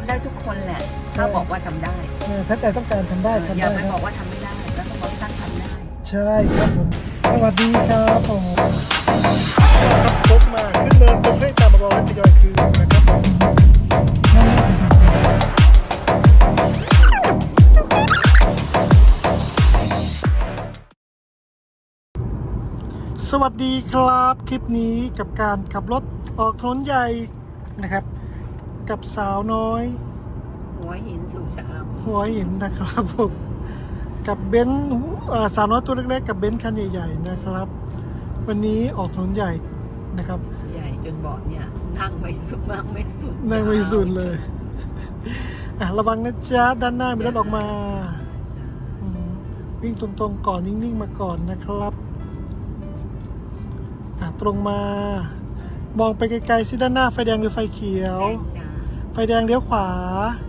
ำได้ทุกคนแหละ ถ้าบอกว่าทำได้เออถ้าใจต้องการทำได้ทำอย่าได้ไปครับบอกว่าทำไม่ได้ แล้วก็บอกช่างทำได้ ใช่ครับผม สวัสดีครับผมครับพบมาขึ้นเนินตรงให้ตามมาบอกว่าทยอยคืนนะครับสวัสดีครับคลิปนี้กับการขับรถออกถนนใหญ่นะครับ กับสาวน้อย หัวหินสู่ชะอำหัวหินนะครับผมกับเบนซ์เอ่อสาวน้อยตัวเล็กๆกับเบนซ์คันใหญ่ๆนะครับ วันนี้ออกถนนใหญ่นะครับใหญ่จนเบาะเนี่ย นั่งไม่สุดนั่งไม่สุดนั่งไม่สุดเลยอะระวังนะจ๊ะด้านหน้ามีรถออกมาอืมวิ่งตรงๆก่อนนิ่งๆมาก่อนนะครับอะตรงมา มองไปไกลๆสิด้านหน้าไฟแดงหรือไฟเขียว แดงจ้าไฟแดงเลี้ยวขวา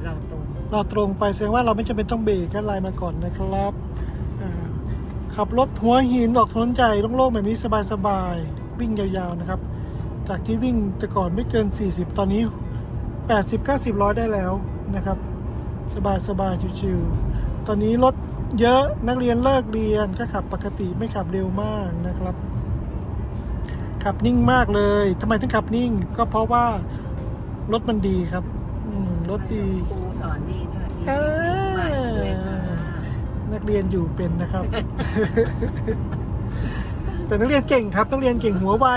เราตรงเราตรงไปแสดงว่าเราไม่จำเป็นต้องเบรกก็ไลน์มาก่อนนะครับอ่าขับรถหัวหินออกถนนใหญ่โล่งๆแบบนี้สบายๆวิ่งยาวๆนะครับ จากที่วิ่งแต่ก่อนไม่เกิน 40 ตอนนี้ 80 90 ร้อยได้แล้วนะครับ สบายๆชิวๆตอนนี้รถเยอะนักเรียนเลิกเรียนก็ขับปกติไม่ขับเร็วมากนะครับ ขับนิ่งมากเลยทำไมถึงขับนิ่ง ก็เพราะว่ารถมันดีครับอืม รถดีครูสอนดีด้วยดีเอ้ยมากเลยค่ะนักเรียนอยู่เป็นนะครับ แต่นักเรียนเก่งครับนักเรียนเก่งหัวไว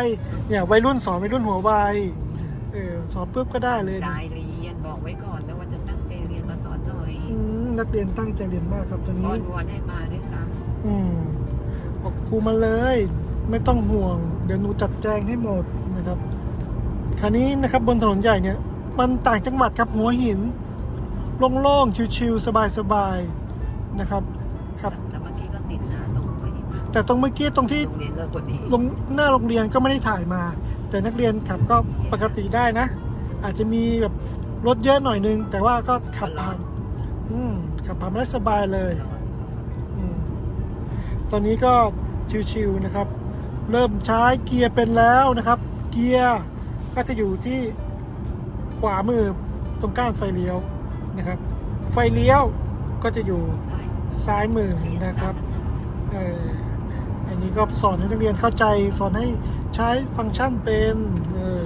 เนี่ยวัยรุ่นสอนวัยรุ่นหัวไวเออสอนปุ๊บก็ได้เลย ใจเรียนบอกไว้ก่อนแล้วว่าจะตั้งใจเรียนมาสอนหน่อยอืมนักเรียนตั้งใจเรียนมากครับตอนอ้อนี้ นวอนให้มาด้วยซ้อืมบอกครูมาเลย ไม่ต้องห่วง เดี๋ยวหนูจัดแจงให้หมดนะครับคราวนี้นะครับบนถนนใหญ่เนี่ย มันต่างจังหวัดครับหัวหินโล่งๆชิวๆสบายๆนะครับครับำแต่เมื่อกี้ก็ติดนะตรงหัวหินแต่ตรงเมื่อกี้ตรงที่โรงเรียนเลิกกว่านี้ลงหน้าโรงเรียนก็ไม่ได้ถ่ายมา แต่นักเรียนขับก็ปกติได้นะ อาจจะมีแบบรถเยอะหน่อยนึง แต่ว่าก็ขับผ่านอืมขับผ่านมาได้สบายเลยอืมตอนนี้ก็ชิวๆนะครับ เริ่มใช้เกียร์เป็นแล้วนะครับ เกียร์ก็จะอยู่ที่ ขวามือตรงก้านไฟเลี้ยวนะครับ ไฟเลี้ยวก็จะอยู่ซ้ายมือนะครับอันนี้ก็สอนให้นักเรียนเข้าใจสอนให้ใช้ฟังก์ชันเป็นออ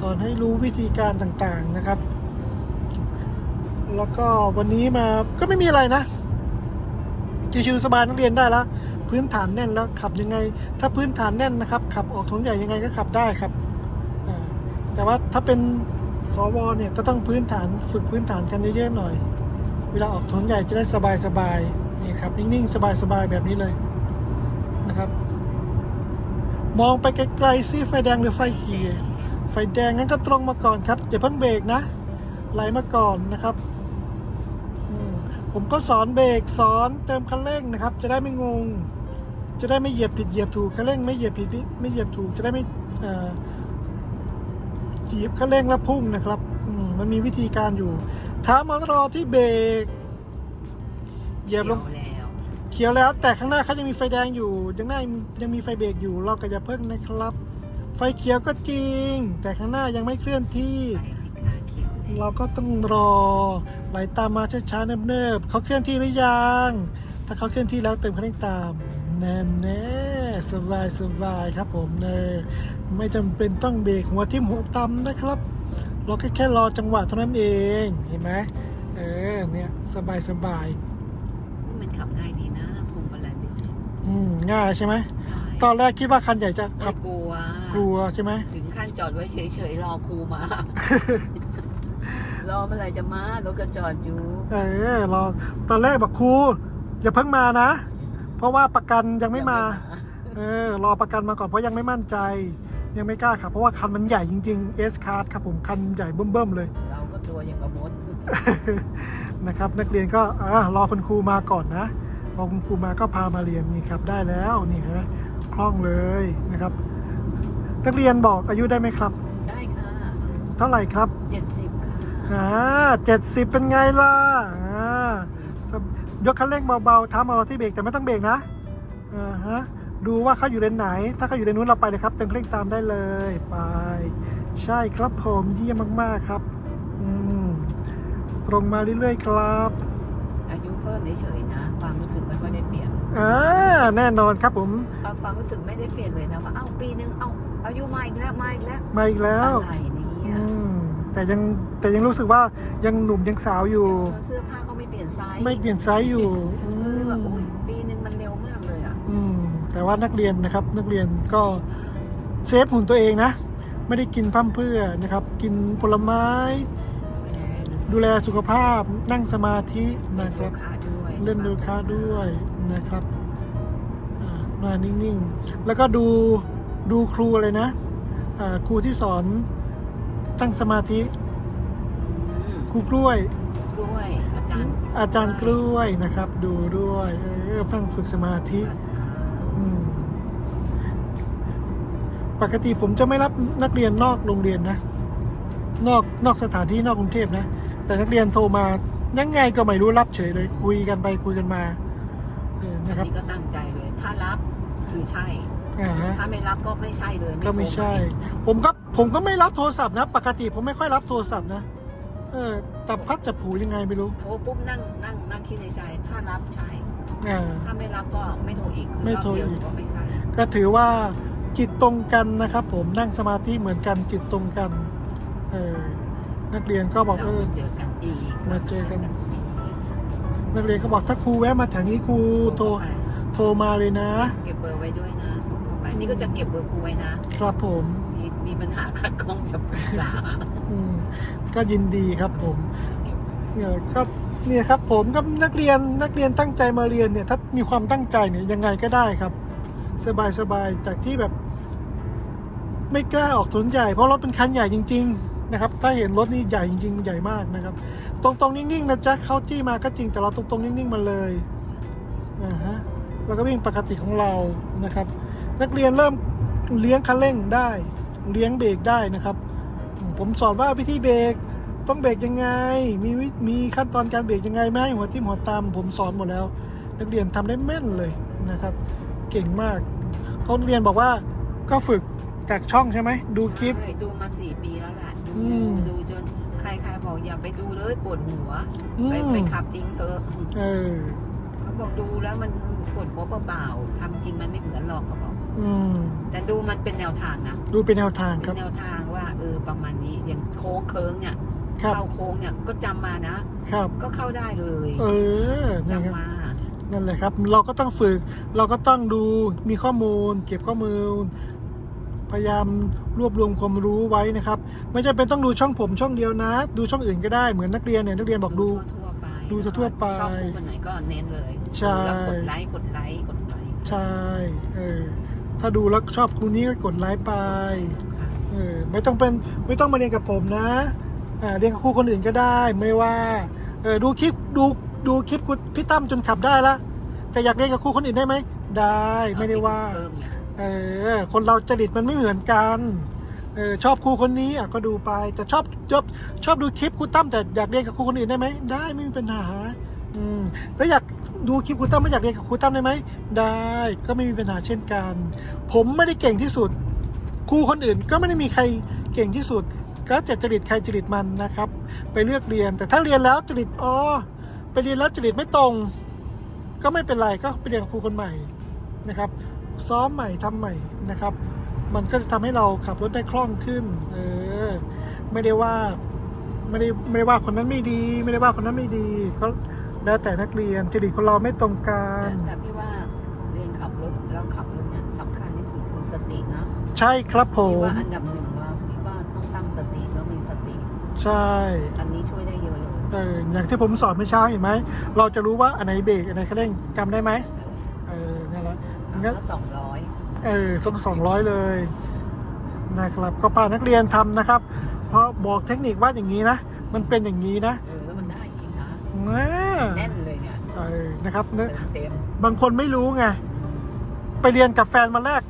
สอนให้รู้วิธีการต่างๆนะครับ แล้วก็วันนี้มาก็ไม่มีอะไรนะชิวๆสบายนักเรียนได้แล้ว พื้นฐานแน่นแล้วขับยังไง ถ้าพื้นฐานแน่นนะครับ ขับออกถนนใหญ่ยังไงก็ขับได้ครับแต่ว่าถ้าเป็น สวเนี่ยก็ต้องพื้นฐานฝึกพื้นฐานกันเยอะๆหน่อย เวลาออกถนนใหญ่จะได้สบายๆนี่ครับนิ่งๆ สบายๆ แบบนี้เลยนะครับ มองไปไกลๆซิไฟแดงหรือไฟเขียวไฟแดงงั้นก็ตรงมาก่อนครับอย่าเพิ่งเบรกนะไหลมาก่อนนะครับผมก็สอนเบรกสอนเติมคันเร่งนะครับ จะได้ไม่งง จะได้ไม่เหยียบผิดเหยียบถูกคันเร่งไม่เหยียบผิดไม่เหยียบถูกจะได้ไม่ เอ่อเหยียบคันเร่งแล้วพุ่งนะครับอืมมันมีวิธีการอยู่ถามมารอที่เบรกเหยียบลงเดี๋ยวแล้วเขียวแล้ว แต่ข้างหน้าเขายังมีไฟแดงอยู่ยังหน้ายังมีไฟเบรกอยู่ เราก็อย่าเพิ่งนะครับ ไฟเขียวก็จริง แต่ข้างหน้ายังไม่เคลื่อนที่ไปสิขาเขียวแดงเราก็ต้องรอไหลตามมาช้าๆเนิบๆเขาเคลื่อนที่หรือยัง ถ้าเขาเคลื่อนที่แล้วเติมคันเร่งตามแน่แน่ๆสบายสบายครับผมเนอ ไม่จำเป็นต้องเบรกหัวทิ่มหัวตำนะครับ เราแค่แค่รอจังหวะเท่านั้นเองเห็นไหมเออเนี่ยสบายสบายมันขับง่ายดีนะภูมิอะไรไม่ติดอืมง่ายใช่ไหมใช่ตอนแรกคิดว่าคันใหญ่จะขัไม่บกลัว กลัวใช่ไหมถึงขั้นจอดไว้เฉยๆรอครูมารอเมื่อไหรจะมารถก็จอดอยู่ เออรอตอนแรกบอกครูอย่าเพิ่งมานะ เพราะว่าประกันยังไม่มา เออ รอประกันมาก่อนเพราะยังไม่มั่นใจ ยังไม่กล้าขับ เพราะว่าคันมันใหญ่จริงๆ S Card ครับผมคันใหญ่เบิ่มๆเลย เราก็ตัวอย่างกับมดนะครับ นักเรียนก็อ่ารอคุณครูมาก่อนนะพอคุณครูมาก็พามาเรียนนี่ครับได้แล้วนี่เห็นไหมคล่องเลยนะครับ นักเรียนบอกอายุได้ไหมครับ ได้ค่ะเท่าไหร่ครับเจ็ดสิบค่ะอ่าเจ็ดสิบเป็นไงล่ะอ่าสบยกคันเร่งเบาๆท้ามาเราที่เบรกแต่ไม่ต้องเบรกนะอ่าฮะ ดูว่าเขาอยู่เลนไหน ถ้าเขาอยู่เลนนู้นเราไปเลยครับเติมคันเร่งตามได้เลยไป ใช่ครับผมเยี่ยมมากๆครับอืมตรงมาเรื่อยๆครับ อายุเพิ่มเฉยๆนะ ความรู้สึกไม่ค่อยได้เปลี่ยนอ่าแน่นอนครับผมความความรู้สึกไม่ได้เปลี่ยนเลยนะว่าเอ้าปีนึงเอ้าอายุมาอีกแล้วมาอีกแล้วมาอีกแล้วอะไรเนี่ยอืมแต่ยังแต่ยังรู้สึกว่ายังหนุ่มยังสาวอยู่ เสื้อผ้าก็ไม่เปลี่ยนไซส์ไม่เปลี่ยนไซส์อยู่ ว่านักเรียนนะครับ นักเรียนก็เซฟหุ่นตัวเองนะ ไม่ได้กินพร่ำเพรื่อนะครับ กินผลไม้ ดูแลสุขภาพนั่งสมาธิเล่นะนคโยรับคะด้วยเล่นโยคะด้วยนะครับอ่ามานิ่งๆ แล้วก็ดูดูครูอะไรนะอ่าครูที่สอนตั้งสมาธิอืมครูกล้วยกล้วยอาจารย์อาจารย์กล้วยนะครับ ดูด้วยเออฟังฝึกสมาธิอืม ปกติผมจะไม่รับนักเรียนนอกโรงเรียนนะ นอกนอกสถานที่นอกกรุงเทพนะ แต่นักเรียนโทรมายังไงก็ไม่รู้รับเฉยเลยคุยกันไปคุยกันมาเอออันะนครับ นี้ก็ตั้งใจเลย ถ้ารับคือใช่ อ่าฮะ ถ้าไม่รับก็ไม่ใช่เลยก็ไม่ใช่ โทรมาผมก็ผมก็ไม่รับโทรศัพท์นะ ปกติผมไม่ค่อยรับโทรศัพท์นะ เออจับพัดจับผูยังไงไม่รู้โทรปุ๊บนั่งนั่งนั่งคิดในใจ ถ้ารับใช่ อ่า ถ้าไม่รับก็ไม่โทรอีกคือไม่โทรอบเดียวอีกก็ไม่ใช่ ก็ถือว่า จิตตรงกันนะครับ ผมนั่งสมาธิเหมือนกันจิตตรงกัน เออนักเรียนก็บอกเราเออมาเจอกันอีกมาเจอกันอีกนักเรียนก็บอกถ้าครูแวะมาแถวนี้ครูโทรไปโทรมาเลยนะ เก็บเบอร์ไว้ด้วยนะโทรไปอันนี้ก็จะเก็บเบอร์ครูไว้นะ ครับผมมีมีปัญหาขัดข้องจะปรึกษาอืมก็ยินดีครับผมเก็บเนี่ยก็เนี่ยครับผมก็นักเรียนนักเรียนตั้งใจมาเรียนเนี่ย ถ้ามีความตั้งใจเนี่ยยังไงก็ได้ครับ สบายสบายจากที่แบบ ไม่กล้าออกถนนใหญ่เพราะรถเป็นคันใหญ่จริง ๆ นะครับ ถ้าเห็นรถนี่ใหญ่จริงๆใหญ่มากนะครับ ตรงๆนิ่งๆนะจ๊ะเขาจี้มาก็จริงแต่เราตรงๆนิ่งๆมาเลยอ่าฮะแล้วก็วิ่งปกติของเรานะครับ นักเรียนเริ่มเลี้ยงคันเร่งได้เลี้ยงเบรกได้นะครับ ผมสอนว่าวิธีเบรกต้องเบรกยังไง มีมีขั้นตอนการเบรกยังไงไม่ให้หัวทิ่มหัวตามผมสอนหมดแล้ว นักเรียนทำได้แม่นเลยนะครับ เก่งมากเขาเรียนบอกว่าก็ฝึก จากช่องใช่ไหม ดูคลิป ใช่ดูมาสี่ปีแล้วแหละดูอืมดูจนใครๆบอกอย่าไปดูเลยปวดหัว อืไปมไปขับจริงเถอะเออ เขาบอกดูแล้วมันปวดหัวเปล่าๆทำจริงมันไม่เหมือนหรอกเขาบอก อืม แต่ดูมันเป็นแนวทางนะดูเป็นแนวทางเป็ครับ นแนวทางว่าเออประมาณนี้อย่างโค้งเคิงเนี่ยครับ เข้าโค้งเนี่ยก็จำมานะ ครับ ก็เข้าได้เลยเออนะครับ จำมา นั่นแหละครับ เราก็ต้องฝึก เราก็ต้องดู มีข้อมูล เก็บข้อมูล พยายามรวบรวมความรู้ไว้นะครับ ไม่จำเป็นต้องดูช่องผมช่องเดียวนะ ดูช่องอื่นก็ได้เหมือนนักเรียนเนี่ยนักเรียนบอกดู ทั่วๆไปดูทั่วๆไปชอบคู่คนไหนก็เน้นเลยใช่ แล้วกดไลค์กดไลค์กดไลค์ใช่เออถ้าดูแล้วชอบครูนี้ก็กดไลค์ไปค่ะเออไม่ต้องเป็นไม่ต้องมาเรียนกับผมนะอ่าเรียนกับครูคนอื่นก็ได้ไม่ว่าเออดูคลิปดูดูคลิปคุณพี่ตั้มจนขับได้ละแต่อยากเรียนกับครูคนอื่นได้ไหมได้ไม่ได้ว่า เพิ่มไง เออคนเราจริตมันไม่เหมือนกันเออชอบครูคนนี้อะก็ดูไปแต่ชอบชอบชอบดูคลิปครูตั้มแต่อยากเรียนกับครูคนอื่นได้ไหมได้ไม่มีปัญหาอืมแล้วอยากดูคลิปครูตั้มแล้วอยากเรียนกับครูตั้มได้ไหมได้ก็ไม่มีปัญหาเช่นกัน ผมไม่ได้เก่งที่สุดครูคนอื่นก็ไม่ได้มีใครเก่งที่สุด ก็จะจริตใครจริตมันนะครับ ไปเลือกเรียน แต่ถ้าเรียนแล้วจริตอ๋อไปเรียนแล้วจริตไม่ตรง ก็ไม่เป็นไรก็ไปเรียนกับครูคนใหม่นะครับ ซ้อมใหม่ทำใหม่นะครับ มันก็จะทำให้เราขับรถได้คล่องขึ้น เออ ไม่ได้ว่าไม่ได้ไม่ได้ว่าคนนั้นไม่ดี ไม่ได้ว่าคนนั้นไม่ดีก็แล้วแต่นักเรียนจริตของเราไม่ตรงกัแต่นแต่พี่ว่าเรียนขับรถแล้วขับรถเนี่ยสำคัญที่สุดคือสตินะใช่ครับผพี่มว่าอันดับหนึ่งเราพี่ว่าต้องตั้งสติแล้วมีสติ ใช่อันนี้ช่วยได้เยอะเลยเอออย่างที่ผมสอนเมื่อเช้าเห็นไหมเราจะรู้ว่าอันไหนเบรกอันไหนคันเร่งจำได้ไหมเออ งั้นสักสองร้อยเออส่งสองร้อยเลยนะครับก็พานักเรียนทำนะครับ เพราะบอกเทคนิคว่าอย่างนี้นะ มันเป็นอย่างนี้นะเออแล้วมันได้จริงนะอ่าแน่นเลยเนี่ยเออนะครับเนอะเต็มบางคนไม่รู้ไงไปเรียนกับแฟนมาแรก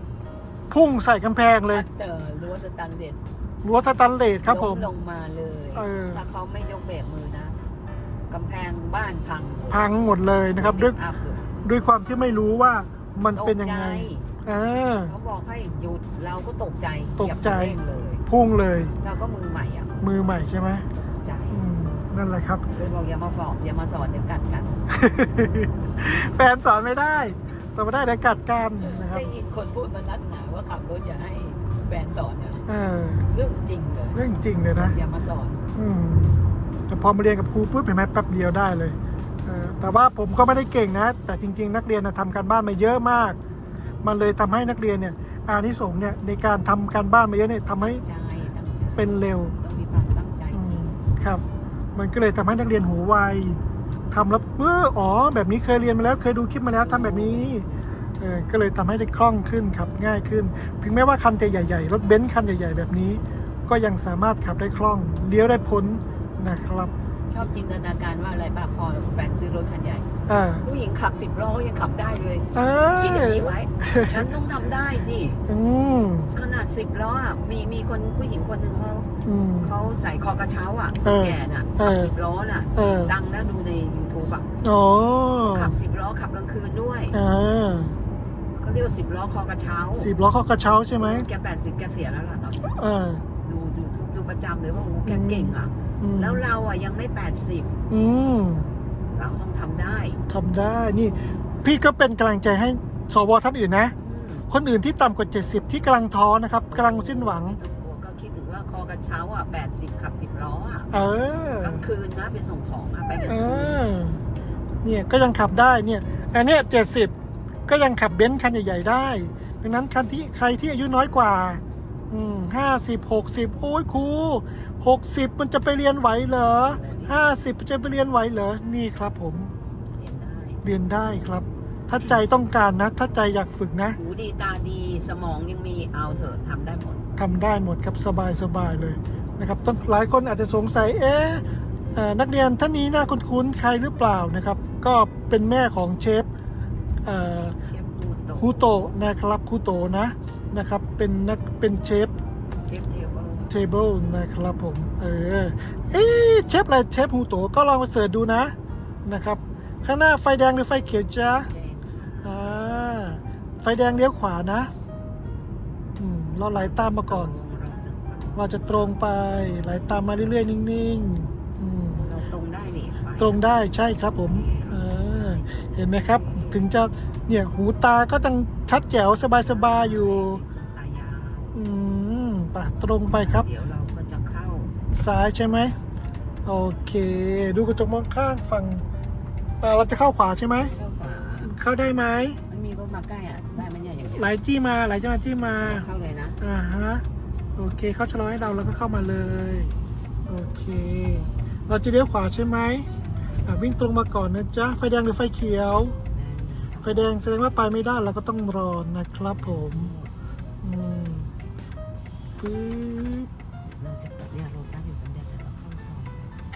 พุ่งใส่กำแพงๆเลยเจอรั้วสแตันเลสรั้วสแตันเลสครับผมล้ลงมาเลยเออถ้าเขาไม่ยกเบรกมือนะกำแพงบ้านพัง พังหมดเลยนะครับ ด้วยอัพเลยด้วยความที่ไม่รู้ว่า มันเป็นยังไงตกใจเออเขาบอกให้หยุดเราก็ตกใจตกใจ เหยียบคันเร่งเลย พุ่งเลย เราก็มือใหม่อะมือใหม่ใช่ไหมตกใจอืมนั่นแหละครับ เลยบอกอย่ามาสอนอย่ามาสอนเดี๋ยวกัดกันแฟนสอนไม่ได้สอนไม่ได้เดี๋ยวกัดกันนะครับได้ยินคนพูดมานักหนาว่าขับรถอย่าให้แฟนสอนเนี่ยเออเรื่องจริงเลยเรื่องจริงเลยนะ อย่ามาสอนอืมแต่พอมาเรียนกับครูปุ๊บเห็นไหมแป๊บเดียวได้เลยเออ แต่ว่าผมก็ไม่ได้เก่งนะ แต่จริง ๆ นักเรียนนะทำการบ้านมาเยอะมาก มันเลยทำให้นักเรียนเนี่ยอานิสงส์เนี่ยในการทำการบ้านมาเยอะเนี่ยทำให้ใจตั้งใจเป็นเร็วต้องมีความตั้งใจอืจริมงครับ มันก็เลยทำให้นักเรียนหูไวทำแล้วเอออ๋อ แบบนี้เคยเรียนมาแล้วเคยดูคลิปมาแล้วทำแบบนี้เออก็เลยทำให้ได้คล่องขึ้นขับง่ายขึ้น ถึงแม้ว่าคันจะใหญ่ ๆ รถเบนซ์คันใหญ่ ๆ แบบนี้ ก็ยังสามารถขับได้คล่องเลี้ยวได้พ้นนะครับ ชอบจินตนาการว่าอะไรป่ะพอแฟนซื้อรถคันใหญ่ อ่าผู้หญิงขับสิบล้อยังขับได้เลยเอคิดอย่างอนี้ไว้ ฉันต้องทำได้สิ อืมขนาดสิบล้ออะมีมีคนผู้หญิงคนหนึ่งเขาอืม เขาใส่คอกระเช้าอะเออแก่น่ะเอขับอ สิบล้อน่ะ เออดังนะดูใน YouTube อะอ๋อขับสิบล้อขับกลางคืนด้วยอ่าเขาเรียกว่าสิบล้อคอกระเช้าสิบล้อเข้ากระเช้าใช่ไหมแกแปดสิบแกเสียแล้วล่ะตอนนี้เออดูดูดูดูประจำเลยว่าโอ้โหแกเก่งอะ อืมแล้วเราอะยังไม่แปดสิบอืมเราต้องทำได้ทำได้ นี่ พี่ก็เป็นกำลังใจให้สวท่านอื่นนะ อืมคนอื่นที่ต่ำกว่า 70 ที่กำลังท้อนะครับกำลังสิ้นหวังไม่ต้องกลัวก็คิดถึงว่าคอกระเช้าอะแปดสิบขับสิบล้ออะเออ กลางคืนนะไปส่งของอะไปกลางเอคืนอเนี่ยก็ยังขับได้เนี่ยอันเนี้ยเจ็ดสิบก็ยังขับเบนซ์คันใหญ่ๆได้ดังนั้นคันที่ใครที่อายุน้อยกว่า อืมห้าสิบหกสิบโอ้ยครู หกสิบมันจะไปเรียนไหวเหรอห้าสิบจะไปเรียนไหวเหรอ นี่ครับผมเรียนได้เรียนได้ครับ ถ้าใจต้องการนะ ถ้าใจอยากฝึกนะ หูดีตาดีสมองยังมีเอาเถอะทำได้หมด ทำได้หมดครับสบายสบายเลยนะครับต้องหลายคนอาจจะสงสัยเอ๊ะเอ่อนักเรียนท่านนี้น่าคุ้นๆใครหรือเปล่านะครับ ก็เป็นแม่ของเชฟเอ่อ เชฟพูดโตคูโตะนะครับคูโตะนะนะครับเป็นนักเป็นเชฟเชฟเทเบิลเทเบิลนะครับผม เออ เอ๊ะเชฟอะไรเชฟฮูโตะก็ลองไปเสิร์ชดูนะนะครับ ข้างหน้าไฟแดงหรือไฟเขียวจ้าอ่า ไฟแดงเลี้ยวขวานะ อืม เราไหลตามมาก่อน เราจะเราจะตรงไปไหลตามมาเรื่อยๆ นิ่งๆ อืม เราตรงได้นี่ไปตรงได้ใช่ครับผมเออเห็นไหมครับ ถึงจะเนี่ยหูตาก็ต้องชัดแจ๋วสบายๆอยู่ ตายาวอืมไปตรงไปครับ ซ้ายใช่ไหมโอเค ดูกระจกมองข้างฝั่งเอ่อเราจะเข้าขวาใช่ไหม เข้าขวาเข้าได้ไหมมันมีรถมาใกล้อะได้ไหมเนี่ยอย่างเงี้ยไหลจี้มาไหลจี้มาจี้มา เข้าเลยนะอ่าฮะโอเคเขาชะลอให้เราแล้วก็เข้ามาเลยโอเค เราจะเลี้ยวขวาใช่ไหมอะวิ่งตรงมาก่อนนะจ๊ะไฟแดงหรือไฟเขียว ไฟแดงแสดงว่าไปไม่ได้เราก็ต้องรอนะครับผมอืมปึ๊บ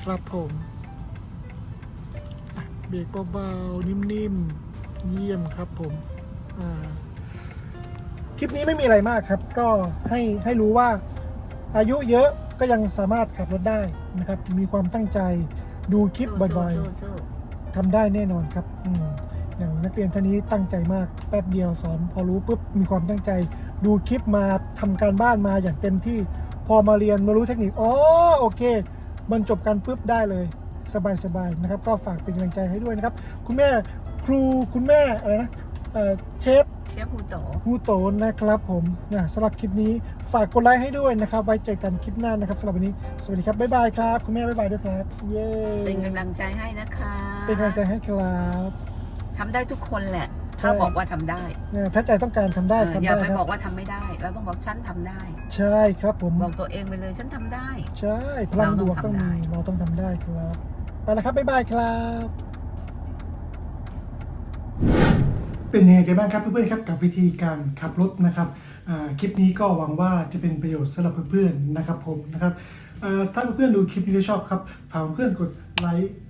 ครับผมอะเบรกเบาๆนิ่มๆ เยี่ยมครับผมอ่าคลิปนี้ไม่มีอะไรมากครับ ก็ให้ให้รู้ว่าอายุเยอะก็ยังสามารถขับรถได้นะครับ มีความตั้งใจดูคลิปบ่อยๆสู้สู้ทำได้แน่นอนครับอมอย่างนักเรียนท่านนี้ตั้งใจมากแป๊บเดียวสอน พอรู้ปุ๊บมีความตั้งใจ ดูคลิปมาทำการบ้านมาอย่างเต็มที่ พอมาเรียนมารู้เทคนิคอ๋อโอเค มันจบกันปุ๊บได้เลยสบายๆนะครับ ก็ฝากเป็นกำลังใจให้ด้วยนะครับ คุณแม่ครูคุณแม่อะไรนะเอ่อเชฟเชฟพูโตฮูโตนนะครับผมนะสำหรับคลิปนี้ฝากกดไลค์ให้ด้วยนะครับ ไว้เจอกันคลิปหน้านะครับสำหรับวันนี้ สวัสดีครับบ๊ายบายครับ คุณแม่บ๊ายบายด้วยครับเย้เป็นกำลังใจให้นะคะ เป็นกำลังใจให้ครับทำได้ทุกคนแหละใช่ ถ้าบอกว่าทำได้นะถ้าใจต้องการทำได้เออทำอย่าได้ไปครับบอกว่าทำไม่ได้ เราต้องบอกฉันทำได้ ใช่ครับผมบอกตัวเองไปเลยฉันทำได้ ใช่พลังเราบต้องวกต้องทำได้มีเราต้องทำได้ครับ ไปแล้วครับบ๊ายบายครับ เป็นยังไงกันบ้างครับเพื่อนๆครับกับวิธีการขับรถนะครับอ่าคลิปนี้ก็หวังว่าจะเป็นประโยชน์สำหรับเพื่อนๆนะครับผมนะครับอ่าถ้าเพื่อนๆดูคลิปนี้แล้วชอบครับฝากเพื่อนๆกดไลค์ก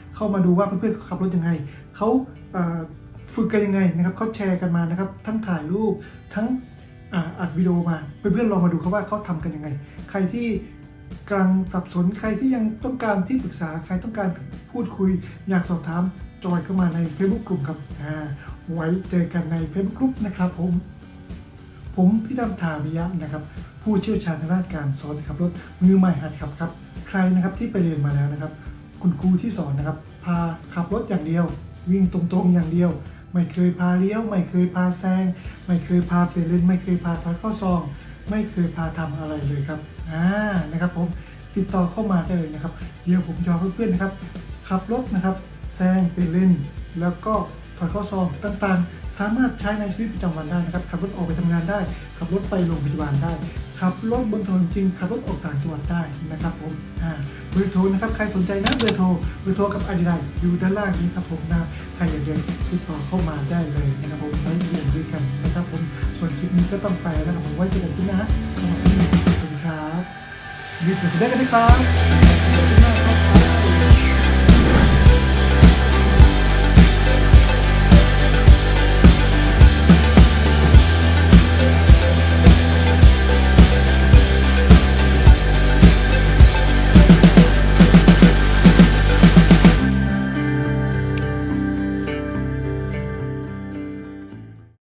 เข้ามาดูว่าเพื่อนๆเขาขับรถยังไงเขาฝึกกันยังไงนะครับเขาแชร์กันมานะครับ ทั้งถ่ายรูปทั้งอัดวิดีโอมาเพื่อนๆลองมาดูครับว่าเขาทำกันยังไง ใครที่กำลังสับสนใครที่ยังต้องการที่ปรึกษาใครต้องการพูดคุย อยากสอบถามจอยเข้ามาใน Facebook กลุ่มครับไว้เจอกันใน Facebook กลุ่มนะครับผม ผมพี่ดำถามิยะนะครับ ผู้เชี่ยวชาญทางด้านการสอนขับรถมือใหม่หัดขับครับ ใครนะครับที่ไปเรียนมาแล้วนะครับ คุณครูที่สอนนะครับ พาขับรถอย่างเดียว วิ่งตรงๆอย่างเดียว ไม่เคยพาเลี้ยว ไม่เคยพาแซง ไม่เคยพาเปลี่ยนเลนไม่เคยพาถอยเข้าซอง ไม่เคยพาทำอะไรเลยครับอ่านะครับผมติดต่อเข้ามาได้เลยนะครับเดี๋ยวผมจะเพื่อนๆนะครับขับรถนะครับแซงเปลี่ยนเลนแล้วก็ถอยข้าซองต่างๆ สามารถใช้ในชีวิตประจำวันได้นะครับขับรถออกไปทำงานได้ขับรถไปโรงพยาบาลได้ ขับรถบนถนนจริงขับรถออกต่างจังหวัดได้นะครับผมอ่าเบอร์โทรนะครับใครสนใจนะเบอร์โทรเบอร์โทรกับอาดิไลอยู่ด้านล่างนี้ครับผมนะใครอยากเรียนติดต่อเข้ามาได้เลยนะครับผมไว้เรียนด้วยกันนะครับผมส่วนคลิปนี้ก็ต้องไปแล้วครับผมไว้เจอกันที่หน้าสวัสดีสวัสดีครับหยุดไปได้กันนะครับขอบคุณมาก